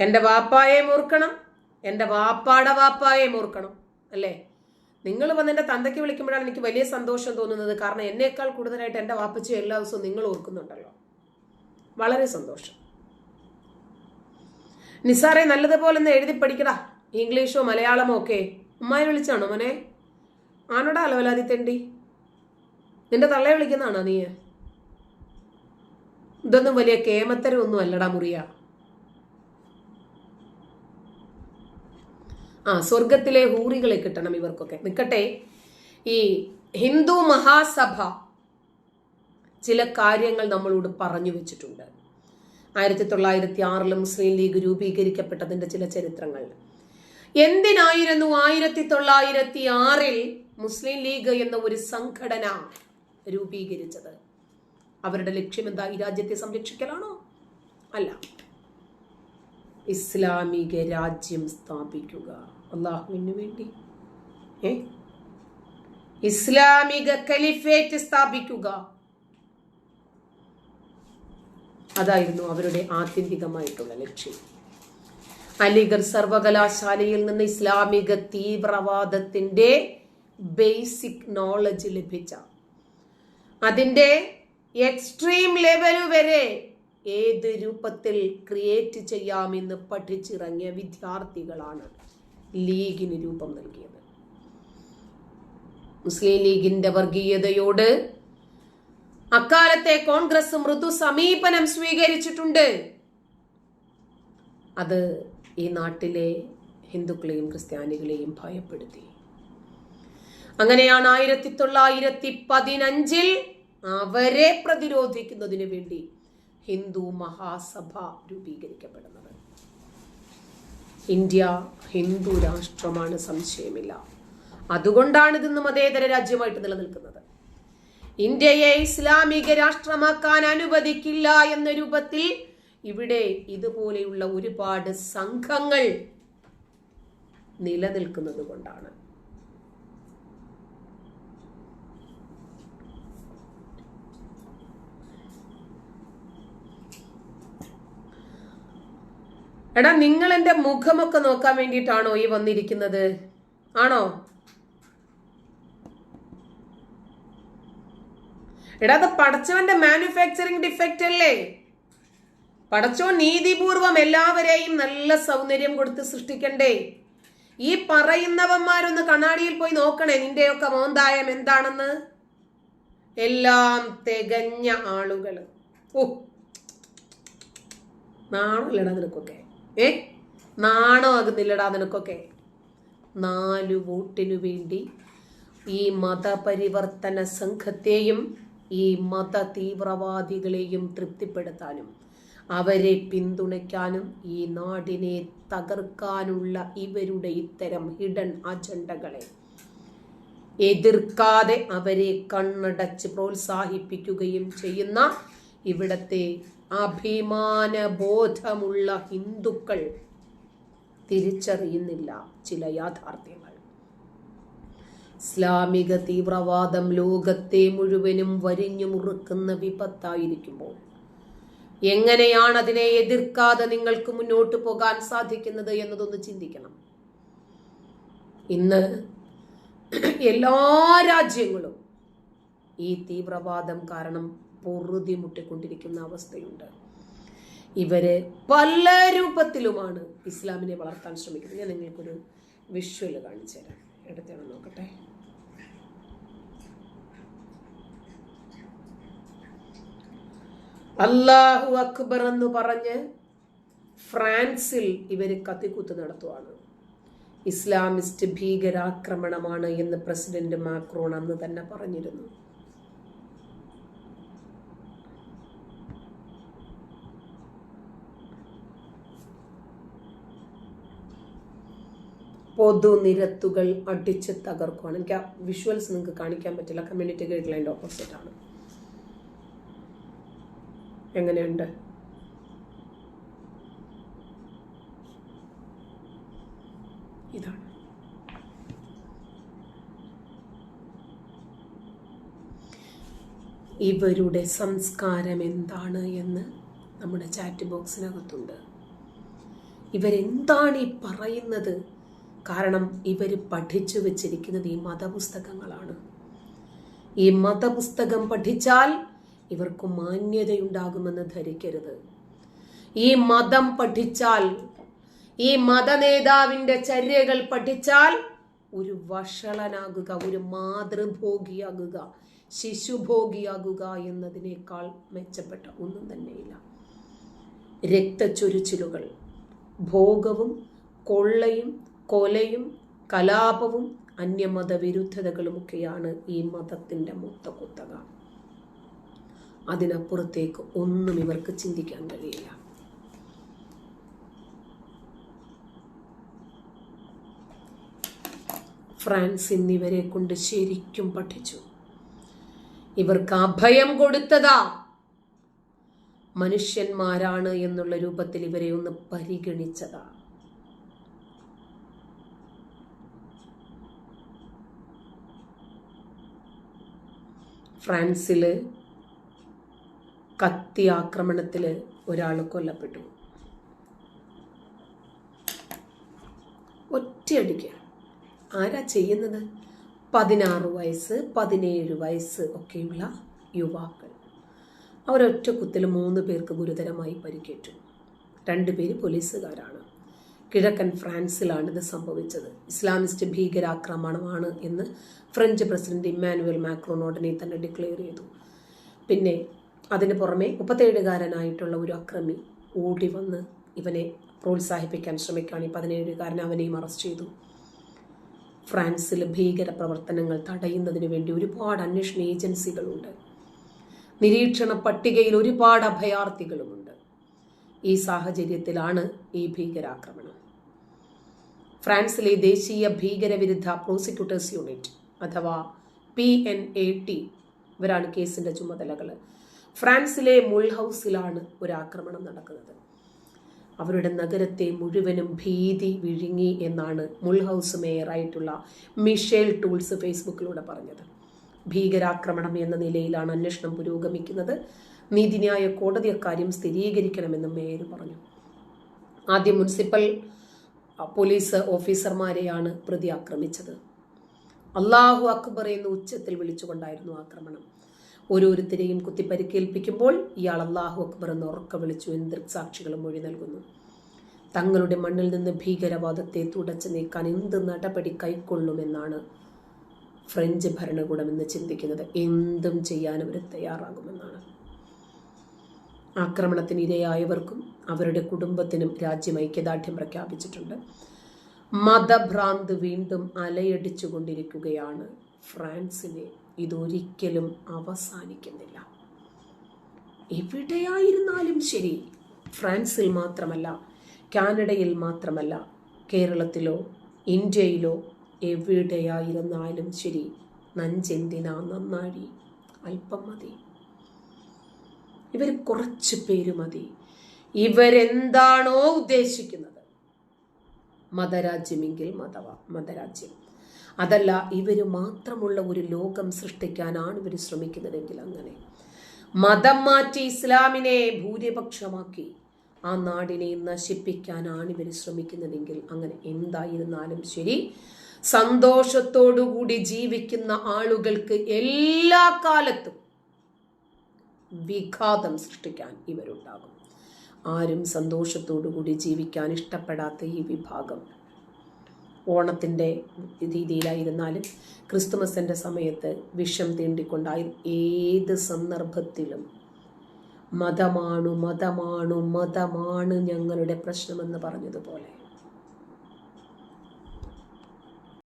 എന്റെ വാപ്പായെ മൂർക്കണം എന്റെ വാപ്പാടെ വാപ്പായെ മൂർക്കണം അല്ലേ? നിങ്ങൾ വന്ന് എന്റെ തന്തയ്ക്ക് വിളിക്കുമ്പോഴാണ് എനിക്ക് വലിയ സന്തോഷം തോന്നുന്നത്. കാരണം എന്നേക്കാൾ കൂടുതലായിട്ട് എന്റെ വാപ്പച്ചി എല്ലാ ദിവസവും നിങ്ങൾ ഓർക്കുന്നുണ്ടല്ലോ. വളരെ സന്തോഷം. നിസാറെ നല്ലതുപോലെ ഒന്ന് എഴുതി പഠിക്കടാ. ഇംഗ്ലീഷോ മലയാളമോ ഒക്കെ. ഉമ്മായി വിളിച്ചാണോ മോനെ? ആനോടാ അലവലാതി തെണ്ടി നിന്റെ തള്ളയെ വിളിക്കുന്നതാണോ നീ ഇതൊന്നും വലിയ കേമത്തരം ഒന്നും അല്ലടാ മുറിയ. ആ സ്വർഗത്തിലെ ഹൂറികളെ കിട്ടണം ഇവർക്കൊക്കെ. നിൽക്കട്ടെ ഈ ഹിന്ദു മഹാസഭ ചില കാര്യങ്ങൾ നമ്മളോട് പറഞ്ഞു വെച്ചിട്ടുണ്ട്. ആയിരത്തി തൊള്ളായിരത്തി ആറിൽ മുസ്ലിം ലീഗ് രൂപീകരിക്കപ്പെട്ടതിന്റെ ചില ചരിത്രങ്ങൾ. എന്തിനായിരുന്നു ആയിരത്തി തൊള്ളായിരത്തി ആറിൽ മുസ്ലിം ലീഗ് എന്ന ഒരു സംഘടന രൂപീകരിച്ചത്? അവരുടെ ലക്ഷ്യം എന്താ? ഈ രാജ്യത്തെ സംരക്ഷിക്കലാണോ? അല്ല. ഇസ്ലാമിക രാജ്യം സ്ഥാപിക്കുക. അള്ളാഹുവിന് വേണ്ടി. ഏ? ഇസ്ലാമിക കലിഫേറ്റ് സ്ഥാപിക്കുക. അതായിരുന്നു അവരുടെ ആത്യന്തികമായിട്ടുള്ള ലക്ഷ്യം. അലിഗർ സർവകലാശാലയിൽ നിന്ന് ഇസ്ലാമിക തീവ്രവാദത്തിന്റെ ബേസിക് നോളജ് ലഭിച്ച. അതിന്റെ എക്സ്ട്രീം ലെവൽ വരെ ഏത് രൂപത്തിൽ ക്രിയേറ്റ് ചെയ്യാമെന്ന് പഠിച്ചിറങ്ങിയ വിദ്യാർത്ഥികളാണ് ലീഗിന് രൂപം നൽകിയത്. മുസ്ലിം ലീഗിന്റെ വർഗീയതയോട് അക്കാലത്തെ കോൺഗ്രസ് മൃദു സമീപനം സ്വീകരിച്ചിട്ടുണ്ട്. അത് ഈ നാട്ടിലെ ഹിന്ദുക്കളെയും ക്രിസ്ത്യാനികളെയും ഭയപ്പെടുത്തി. അങ്ങനെയാണ് ആയിരത്തി തൊള്ളായിരത്തി പതിനഞ്ചിൽ അവരെ പ്രതിരോധിക്കുന്നതിന് വേണ്ടി ഹിന്ദു മഹാസഭ രൂപീകരിക്കപ്പെടുന്നത്. ഇന്ത്യ ഹിന്ദു രാഷ്ട്രമാണ് സംശയമില്ല. അതുകൊണ്ടാണ് ഇതിന്ന് മതേതര രാജ്യമായിട്ട് നിലനിൽക്കുന്നത്. ഇന്ത്യയെ ഇസ്ലാമിക രാഷ്ട്രമാക്കാൻ അനുവദിക്കില്ല എന്ന രൂപത്തിൽ ഇവിടെ ഇതുപോലെയുള്ള ഒരുപാട് സംഘങ്ങൾ നിലനിൽക്കുന്നത് കൊണ്ടാണ് എടാ നിങ്ങൾ എന്റെ മുഖമൊക്കെ നോക്കാൻ വേണ്ടിയിട്ടാണോ ഈ വന്നിരിക്കുന്നത്? ആണോ? എടാ അത് പടച്ചവന്റെ മാനുഫാക്ചറിങ് ഡിഫക്റ്റ് അല്ലേ? പടച്ചോ നീതിപൂർവം എല്ലാവരെയും നല്ല സൗന്ദര്യം കൊടുത്ത് സൃഷ്ടിക്കണ്ടേ? ഈ പറയുന്നവന്മാരൊന്ന് കണ്ണാടിയിൽ പോയി നോക്കണേ നിന്റെയൊക്കെ മോന്തായം എന്താണെന്ന്? എല്ലാം തികഞ്ഞ ആളുകൾ ഓ നാണമില്ലടാ നിനക്കൊക്കെ. ഏ? നാണമാകുന്നില്ലടാ നിനക്കൊക്കെ. നാലു വോട്ടിനു വേണ്ടി ഈ മതപരിവർത്തന സംഘത്തെയും ഈ മത തീവ്രവാദികളെയും തൃപ്തിപ്പെടുത്താനും അവരെ പിന്തുണയ്ക്കാനും ഈ നാടിനെ തകർക്കാനുള്ള ഇവരുടെ ഇത്തരം ഹിഡൻ അജണ്ടകളെ എതിർക്കാതെ അവരെ കണ്ണടച്ച് പ്രോത്സാഹിപ്പിക്കുകയും ചെയ്യുന്ന ഇവിടത്തെ അഭിമാന ബോധമുള്ള ഹിന്ദുക്കൾ തിരിച്ചറിയുന്നില്ല ചില യാഥാർത്ഥ്യങ്ങൾ. ഇസ്ലാമിക തീവ്രവാദം ലോകത്തെ മുഴുവനും വരിഞ്ഞു മുറുക്കുന്ന വിപത്തായിരിക്കുമ്പോൾ എങ്ങനെയാണ് അതിനെ എതിർക്കാതെ നിങ്ങൾക്ക് മുന്നോട്ട് പോകാൻ സാധിക്കുന്നത് എന്നതൊന്ന് ചിന്തിക്കണം. ഇന്ന് എല്ലാ രാജ്യങ്ങളും ഈ തീവ്രവാദം കാരണം പൊറുതി മുട്ടിക്കൊണ്ടിരിക്കുന്ന അവസ്ഥയുണ്ട്. ഇവർ പല രൂപത്തിലുമാണ് ഇസ്ലാമിനെ വളർത്താൻ ശ്രമിക്കുന്നത്. ഞാൻ നിങ്ങൾക്കൊരു വിഷ്വൽ കാണിച്ചു തരാം. എടുത്താണ് നോക്കട്ടെ. അള്ളാഹു അക്ബർ എന്ന് പറഞ്ഞ് ഫ്രാൻസിൽ ഇവർ കത്തിക്കുത്ത് നടത്തുവാണ്. ഇസ്ലാമിസ്റ്റ് ഭീകരാക്രമണമാണ് എന്ന് പ്രസിഡന്റ് മാക്രോൺ അന്ന് തന്നെ പറഞ്ഞിരുന്നു. പൊതുനിരത്തുകൾ അടിച്ച് തകർക്കുവാണ്. എനിക്ക് ആ വിഷ്വൽസ് നിങ്ങൾക്ക് കാണിക്കാൻ പറ്റില്ല. കമ്മ്യൂണിറ്റി ഗൈഡ് ലൈന്റെ ഓപ്പോസിറ്റ് ആണ്. എങ്ങനെയുണ്ട്? ഇതാണ്. ഇവരുടെ സംസ്കാരം എന്താണ് എന്ന് നമ്മുടെ ചാറ്റ് ബോക്സിനകത്തുണ്ട് ഇവരെന്താണ് ഈ പറയുന്നത്? കാരണം ഇവർ പഠിച്ചു വെച്ചിരിക്കുന്നത് ഈ മതപുസ്തകങ്ങളാണ്. ഈ മതപുസ്തകം പഠിച്ചാൽ ഇവർക്ക് മാന്യതയുണ്ടാകുമെന്ന് ധരിക്കരുത്. ഈ മതം പഠിച്ചാൽ ഈ മതനേതാവിന്റെ ചര്യകൾ പഠിച്ചാൽ ഒരു വഷളനാകുക ഒരു മാതൃഭോഗിയാകുക ശിശുഭോഗിയാകുക എന്നതിനേക്കാൾ മെച്ചപ്പെട്ട ഒന്നും തന്നെയില്ല. രക്തച്ചൊരിച്ചിലുകൾ ഭോഗവും കൊള്ളയും കൊലയും കലാപവും അന്യമത വിരുദ്ധതകളുമൊക്കെയാണ് ഈ മതത്തിന്റെ മൊത്ത കുത്തക. അതിനപ്പുറത്തേക്ക് ഒന്നും ഇവർക്ക് ചിന്തിക്കാൻ കഴിയില്ല. ഫ്രാൻസ് എന്നിവരെ കൊണ്ട് ശരിക്കും പഠിച്ചു. ഇവർക്ക് അഭയം കൊടുത്തതാ. മനുഷ്യന്മാരാണ് എന്നുള്ള രൂപത്തിൽ ഇവരെ ഒന്ന് പരിഗണിച്ചതാ. ഫ്രാൻസിൽ കത്തി ആക്രമണത്തിൽ ഒരാൾ കൊല്ലപ്പെട്ടു. ഒറ്റയടിക്ക്. ആരാ ചെയ്യുന്നത്? പതിനാറ് വയസ്സ് പതിനേഴ് വയസ്സ് ഒക്കെയുള്ള യുവാക്കൾ. അവരൊറ്റ കുത്തിൽ മൂന്ന് പേർക്ക് ഗുരുതരമായി പരിക്കേറ്റു. രണ്ടുപേര് പോലീസുകാരാണ്. കിഴക്കൻ ഫ്രാൻസിലാണ് ഇത് സംഭവിച്ചത്. ഇസ്ലാമിസ്റ്റ് ഭീകരാക്രമണമാണ് എന്ന് ഫ്രഞ്ച് പ്രസിഡന്റ് ഇമ്മാനുവൽ മാക്രോൺ ഉടനെ തന്നെ ഡിക്ലെയർ ചെയ്തു. പിന്നെ അതിന് പുറമെ മുപ്പത്തേഴുകാരനായിട്ടുള്ള ഒരു അക്രമി ഓടി വന്ന് ഇവനെ പ്രോത്സാഹിപ്പിക്കാൻ ശ്രമിക്കുകയാണ്. ഈ പതിനേഴുകാരൻ അവനെയും അറസ്റ്റ് ചെയ്തു. ഫ്രാൻസിൽ ഭീകര പ്രവർത്തനങ്ങൾ തടയുന്നതിന് വേണ്ടി ഒരുപാട് അന്വേഷണ ഏജൻസികളുണ്ട്. നിരീക്ഷണ പട്ടികയിൽ ഒരുപാട് അഭയാർത്ഥികളുമുണ്ട്. ഈ സാഹചര്യത്തിലാണ് ഈ ഭീകരാക്രമണം. ഫ്രാൻസിലെ ദേശീയ ഭീകരവിരുദ്ധ പ്രോസിക്യൂട്ടേഴ്സ് യൂണിറ്റ് അഥവാ പി എൻ എ ടി ഇവരാണ് കേസിന്റെ ചുമതലകൾ. ഫ്രാൻസിലെ മുൾഹൗസിലാണ് ഒരു ആക്രമണം നടക്കുന്നത്. അവരുടെ നഗരത്തെ മുഴുവനും ഭീതി വിഴുങ്ങി എന്നാണ് മുൾഹൗസ് മേയറായിട്ടുള്ള മിഷേൽ ടൂൾസ് ഫേസ്ബുക്കിലൂടെ പറഞ്ഞത്. ഭീകരാക്രമണം എന്ന നിലയിലാണ് അന്വേഷണം പുരോഗമിക്കുന്നത്. നീതിന്യായ കോടതി അക്കാര്യം സ്ഥിരീകരിക്കണമെന്നും മേയർ പറഞ്ഞു. ആദ്യം മുനിസിപ്പൽ പോലീസ് ഓഫീസർമാരെയാണ് പ്രതി ആക്രമിച്ചത്. അള്ളാഹു അക്ബർ എന്ന് ഉച്ചത്തിൽ വിളിച്ചുകൊണ്ടായിരുന്നു ആക്രമണം. ഓരോരുത്തരെയും കുത്തി പരിക്കേൽപ്പിക്കുമ്പോൾ ഇയാൾ അള്ളാഹു അക്ബർ എന്ന് ഉറക്ക വിളിച്ചു എന്ന് ദൃക്സാക്ഷികളും മൊഴി നൽകുന്നു. തങ്ങളുടെ മണ്ണിൽ നിന്ന് ഭീകരവാദത്തെ തുടച്ചു നീക്കാൻ എന്ത് നടപടി കൈക്കൊള്ളുമെന്നാണ് ഫ്രഞ്ച് ഭരണകൂടം എന്ന് ചിന്തിക്കുന്നത്. എന്തും ചെയ്യാൻ അവർ തയ്യാറാകുമെന്നാണ്. ആക്രമണത്തിന് ഇരയായവർക്കും അവരുടെ കുടുംബത്തിനും രാജ്യം ഐക്യദാർഢ്യം പ്രഖ്യാപിച്ചിട്ടുണ്ട്. മതഭ്രാന്ത് വീണ്ടും അലയടിച്ചുകൊണ്ടിരിക്കുകയാണ്. ഫ്രാൻസിനെ ഇതൊരിക്കലും അവസാനിക്കുന്നില്ല. എവിടെയായിരുന്നാലും ശരി ഫ്രാൻസിൽ മാത്രമല്ല കാനഡയിൽ മാത്രമല്ല കേരളത്തിലോ ഇന്ത്യയിലോ എവിടെയായിരുന്നാലും ശരി നഞ്ചെന്തിനാ നന്നാഴി അല്പം മതി. ഇവർ കുറച്ച് പേര് മതി. ഇവരെന്താണോ ഉദ്ദേശിക്കുന്നത്? മതരാജ്യമെങ്കിൽ മതവ മതരാജ്യം. അതല്ല ഇവർ മാത്രമുള്ള ഒരു ലോകം സൃഷ്ടിക്കാനാണ് ഇവർ ശ്രമിക്കുന്നതെങ്കിൽ അങ്ങനെ. മതം മാറ്റി ഇസ്ലാമിനെ ഭൂരിപക്ഷമാക്കി ആ നാടിനെ നശിപ്പിക്കാനാണ് ഇവർ ശ്രമിക്കുന്നതെങ്കിൽ അങ്ങനെ എന്തായിരുന്നാലും ശരി സന്തോഷത്തോടുകൂടി ജീവിക്കുന്ന ആളുകൾക്ക് എല്ലാ കാലത്തും വിഘാതം സൃഷ്ടിക്കാൻ ഇവരുണ്ടാകും. ആരും സന്തോഷത്തോടുകൂടി ജീവിക്കാൻ ഇഷ്ടപ്പെടാത്ത ഈ വിഭാഗം. ഓണത്തിന്റെ രീതിയിലായിരുന്നാലും ക്രിസ്തുമസിന്റെ സമയത്ത് വിഷം തീണ്ടിക്കൊണ്ടായി ഏത് സന്ദർഭത്തിലും മതമാണു മതമാണു മതമാണ് ഞങ്ങളുടെ പ്രശ്നമെന്ന് പറഞ്ഞതുപോലെ.